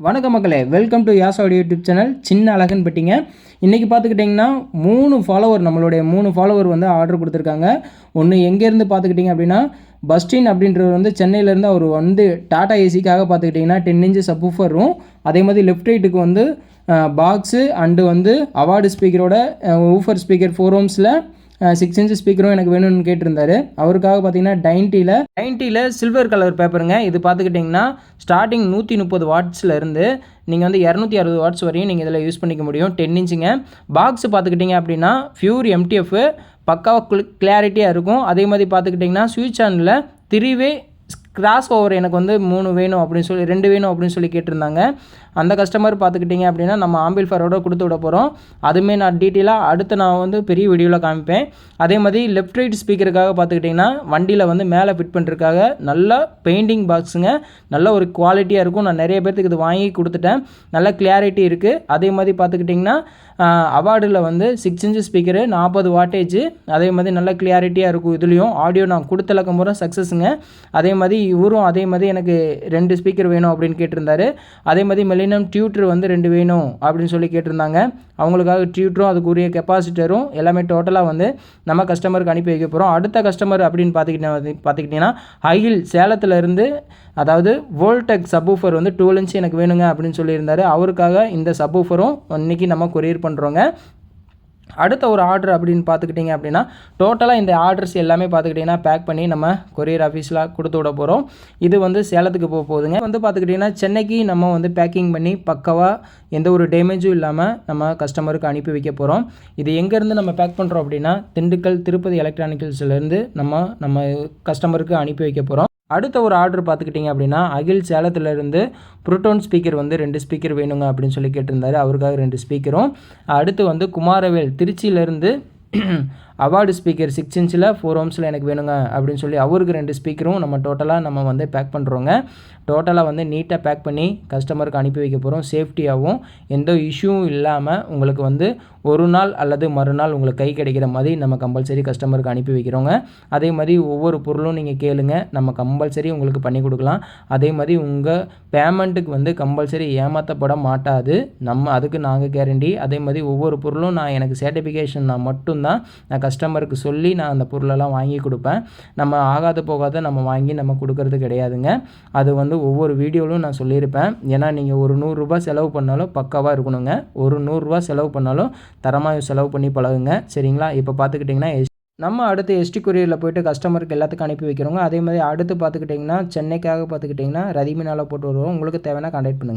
வணக்க மக்களே welcome to யாசோட யூடியூப் சேனல் சின்ன அழகன் பட்டிங்க. இன்றைக்கி பார்த்துக்கிட்டிங்கன்னா மூணு ஃபாலோவர் நம்மளுடைய மூணு ஃபாலோவர் வந்து ஆர்டர் கொடுத்துருக்காங்க. ஒன்று எங்கேருந்து பார்த்துக்கிட்டிங்க அப்படின்னா பஸ்டின் அப்படின்றவர் வந்து சென்னையிலேருந்து அவர் வந்து டாடா ஏசிக்காக பார்த்துக்கிட்டிங்கன்னா டென் இன்ச்சு சப்ஃபரும் அதே மாதிரி லெஃப்ட் ரைட்டுக்கு வந்து பாக்ஸு அண்டு வந்து அவார்டு ஸ்பீக்கரோட ஊஃபர் ஸ்பீக்கர் ஃபோர் ஹோம்ஸில் சிக்ஸ் இன்ச் ஸ்பீக்கரும் எனக்கு வேணும்னு கேட்டிருந்தாரு. அவருக்காக பார்த்தீங்கன்னா டைன்ட்டியில் டைன்ட்டியில் சில்வர் கலர் பேப்பருங்க இது பார்த்துக்கிட்டிங்கன்னா ஸ்டார்டிங் நூற்றி முப்பது வாட்ஸில் இருந்து நீங்கள் வந்து இரநூத்தி அறுபது வாட்ஸ் வரையும் நீங்கள் இதில் யூஸ் பண்ணிக்க முடியும். டென் இன்ச்சுங்க பாக்ஸ் பார்த்துக்கிட்டிங்க அப்படின்னா ஃபியூர் எம்டிஎஃப் பக்காவாக கிளாரிட்டியாக இருக்கும். அதே மாதிரி பார்த்துக்கிட்டிங்கன்னா ஸ்விட்ச் ஆனில் த்ரீ கிராஸ் ஓவர் எனக்கு வந்து மூணு வேணும் அப்படின்னு சொல்லி ரெண்டு வேணும் அப்படின்னு சொல்லி கேட்டிருந்தாங்க. அந்த கஸ்டமர் பார்த்துக்கிட்டிங்க அப்படின்னா நம்ம ஆம்பிள் ஃபரோட கொடுத்து விட போகிறோம் அதுவுமே நான் டீட்டெயிலாக அடுத்து நான் வந்து பெரிய வீடியோவில் காமிப்பேன். அதே மாதிரி லெஃப்ட் ரைட் ஸ்பீக்கருக்காக பார்த்துக்கிட்டிங்கன்னா வண்டியில் வந்து மேலே ஃபிட் பண்ணுறதுக்காக நல்ல பெயிண்டிங் பாக்ஸுங்க நல்ல ஒரு குவாலிட்டியாக இருக்கும். நான் நிறைய பேர்த்துக்கு இது வாங்கி கொடுத்துட்டேன். நல்ல கிளாரிட்டி இருக்குது அதே மாதிரி பார்த்துக்கிட்டிங்கன்னா அவார்டில் வந்து சிக்ஸ் இன்ச்சு ஸ்பீக்கரு நாற்பது வாட்டேஜ் அதே மாதிரி நல்ல கிளியாரிட்டியாக இருக்கும் இதுலேயும். ஆடியோ நான் கொடுத்தலக்கம் போகிற சக்ஸஸுங்க அதே மாதிரி இவரும் அதே மாதிரி எனக்கு ரெண்டு ஸ்பீக்கர் வேணும் அப்படின்னு கேட்டிருந்தாரு. அதே மாதிரி மெலினம் டியூட்ரு வந்து ரெண்டு வேணும் அப்படின்னு சொல்லி கேட்டிருந்தாங்க. அவங்களுக்காக டியூட்டரும் அதுக்குரிய கெப்பாசிட்டரும் எல்லாமே டோட்டலாக வந்து நம்ம கஸ்டமருக்கு அனுப்பி வைக்க போகிறோம் அடுத்த கஸ்டமர் அப்படின்னு பார்த்துக்கிட்டீங்கன்னா பார்த்துக்கிட்டிங்கன்னா ஹைல் சேலத்தில் இருந்து அதாவது வோல்டெக் சப்வூஃபர் வந்து டூ இன்ச் எனக்கு வேணுங்க அப்படின்னு சொல்லியிருந்தாரு. அவருக்காக இந்த சப்வூஃபரும் இன்றைக்கி நம்ம கொரியர் பண்ணுறோங்க அடுத்த ஒரு ஆர்டர் அப்படின்னு பார்த்துக்கிட்டிங்க அப்படின்னா டோட்டலாக இந்த ஆர்டர்ஸ் எல்லாமே பார்த்துக்கிட்டிங்கன்னா பேக் பண்ணி நம்ம கொரியர் ஆஃபீஸில் கொடுத்து விட போகிறோம் இது வந்து சேலத்துக்கு போக போகுதுங்க. வந்து பார்த்துக்கிட்டிங்கன்னா சென்னைக்கு நம்ம வந்து பேக்கிங் பண்ணி பக்கவாக எந்த ஒரு டேமேஜும் இல்லாமல் நம்ம கஸ்டமருக்கு அனுப்பி வைக்க போகிறோம் இது எங்கேருந்து நம்ம பேக் பண்ணுறோம் அப்படின்னா திண்டுக்கல் திருப்பதி எலக்ட்ரானிக்கல்ஸ்லேருந்து நம்ம நம்ம கஸ்டமருக்கு அனுப்பி வைக்க போகிறோம் அடுத்த ஒரு ஆர்டர் பார்த்துக்கிட்டிங்க அப்படின்னா அகில் சேலத்துலேருந்து புரோட்டோன் ஸ்பீக்கர் வந்து ரெண்டு ஸ்பீக்கர் வேணுங்க அப்படின்னு சொல்லி கேட்டிருந்தாரு. அவருக்காக ரெண்டு ஸ்பீக்கரும் அடுத்து வந்து குமாரவேல் திருச்சியிலேருந்து அவார்டு ஸ்பீக்கர் சிக்ஸ் இன்ச்சில் ஃபோர் ஓம்ஸில் எனக்கு வேணுங்க அப்படின்னு சொல்லி அவருக்கு ரெண்டு ஸ்பீக்கரும் நம்ம டோட்டலாக நம்ம வந்து பேக் பண்ணுறோங்க டோட்டலாக வந்து நீட்டாக பேக் பண்ணி கஸ்டமருக்கு அனுப்பி வைக்க போகிறோம் சேஃப்டியாகவும் எந்த இஷ்யூவும் இல்லாமல் உங்களுக்கு வந்து ஒரு நாள் அல்லது மறுநாள் உங்களுக்கு கை கிடைக்கிற மாதிரி நம்ம கம்பல்சரி கஸ்டமருக்கு அனுப்பி வைக்கிறோங்க. அதே மாதிரி ஒவ்வொரு பொருளும் நீங்கள் கேளுங்க. நம்ம கம்பல்சரி உங்களுக்கு பண்ணி கொடுக்கலாம். அதே மாதிரி உங்கள் பேமெண்ட்டுக்கு வந்து கம்பல்சரி ஏமாற்றப்பட மாட்டாது. நம்ம அதுக்கு நாங்கள் கேரண்டி அதே மாதிரி ஒவ்வொரு பொருளும் நான் எனக்கு சர்டிஃபிகேஷன் நான் மட்டும்தான் நான் கஸ்டமருக்கு சொல்லி நான் அந்த பொருளெல்லாம் வாங்கி கொடுப்பேன். நம்ம ஆகாத போகாத நம்ம வாங்கி நம்ம கொடுக்கறது கிடையாதுங்க. அது வந்து ஒவ்வொரு வீடியோவிலும் நான் சொல்லியிருப்பேன். ஏன்னா நீங்கள் ஒரு நூறுரூபா செலவு பண்ணாலும் பக்காவாக இருக்கணுங்க. ஒரு நூறுரூவா செலவு பண்ணாலும் தரமாக செலவு பண்ணி பழகுங்க. சரிங்களா? இப்போ பார்த்துக்கிட்டிங்கன்னா நம்ம அடுத்து எஸ்டி கொரியரில் போய்ட்டு கஸ்டமருக்கு எல்லாத்துக்கும் அனுப்பி வைக்கிறோங்க அதே மாதிரி அடுத்து பார்த்துக்கிட்டிங்கன்னா சென்னைக்காக பார்த்துக்கிட்டிங்கன்னா ரதிமினால போட்டு வருவோம். உங்களுக்கு தேவைன்னா கான்டாக்ட் பண்ணுங்கள்